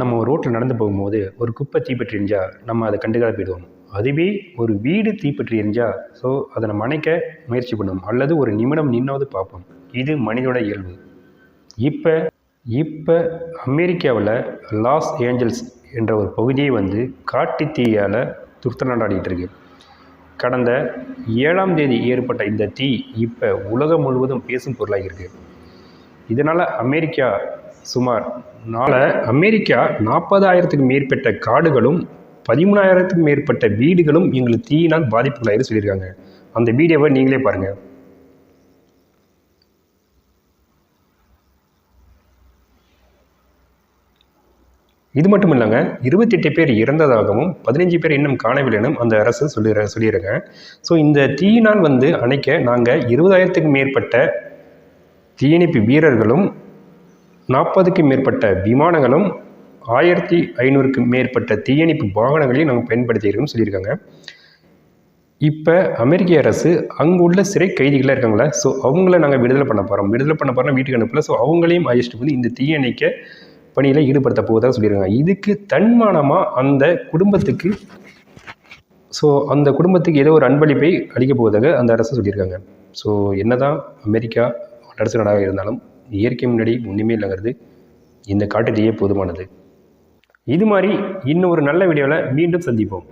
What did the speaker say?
நம்ம ஒரு ரோட்டில் நடந்து போகும்போது ஒரு குப்பை தீப்பற்றி எரிஞ்சா நம்ம அதை கண்டுக்காத போயிடுவோம். அதுவே ஒரு வீடு தீப்பற்றி எரிஞ்சா ஸோ அதை நம்ம அணைக்க முயற்சி பண்ணுவோம். அல்லது ஒரு நிமிடம் நின்னாவது பார்ப்போம். இது மனிதோட இயல்பு. இப்போ இப்போ அமெரிக்காவில் லாஸ் ஏஞ்சல்ஸ் என்ற ஒரு பகுதியை வந்து காட்டு தீயால் துர்த்தநாடாடிட்டு இருக்கு. கடந்த ஏழாம் தேதி ஏற்பட்ட இந்த தீ இப்போ உலகம் முழுவதும் பேசும் பொருளாகியிருக்கு இதனால் அமெரிக்கா சுமார் நாள அமெரிக்கா நாற்பதாயிரத்துக்கு மேற்பட்ட காடுகளும் பதிமூணாயிரத்துக்கும் மேற்பட்ட வீடுகளும் எங்களுக்கு தீயினால் பாதிப்புகளாயிரு சொல்லியிருக்காங்க. அந்த வீடியோவை நீங்களே பாருங்கள் இது மட்டும் இல்லைங்க இருபத்தெட்டு பேர் இறந்ததாகவும் பதினஞ்சு பேர் இன்னும் காணவில்லைனும் அந்த அரசு சொல்லி சொல்லிடுறேங்க ஸோ இந்த தீயினால் வந்து அணைக்க நாங்கள் இருபதாயிரத்துக்கு மேற்பட்ட தீயணைப்பு வீரர்களும் நாற்பதுக்கும் மேற்பட்ட விமானங்களும் ஆயிரத்தி ஐநூறுக்கும் மேற்பட்ட தீயணைப்பு வாகனங்களையும் நாங்கள் பயன்படுத்தியிருக்கோம்னு சொல்லியிருக்காங்க. இப்போ அமெரிக்க அரசு அங்குள்ள சிறை கைதிகளாக இருக்காங்களே ஸோ அவங்கள நாங்கள் விடுதலை பண்ண போகிறோம் விடுதலை பண்ண போகிறோம் வீட்டுக்கு அனுப்பல ஸோ அவங்களையும் அழைச்சிட்டு வந்து இந்த தீயணைக்க பணியில் ஈடுபடுத்த போவதாக சொல்லியிருக்காங்க. இதுக்கு தன்மானமாக அந்த குடும்பத்துக்கு ஸோ அந்த குடும்பத்துக்கு ஏதோ ஒரு அன்பளிப்பை அளிக்க போவதாக அந்த அரசு சொல்லியிருக்காங்க. ஸோ என்னதான் அமெரிக்கா வல்லரசு நாடாக இருந்தாலும் இயற்கை முன்னாடி ஒன்றுமே இல்லைங்கிறது இந்த காட்டுத்தீயே போதுமானது. இது மாதிரி இன்னும் ஒரு நல்ல வீடியோவில் மீண்டும் சந்திப்போம்.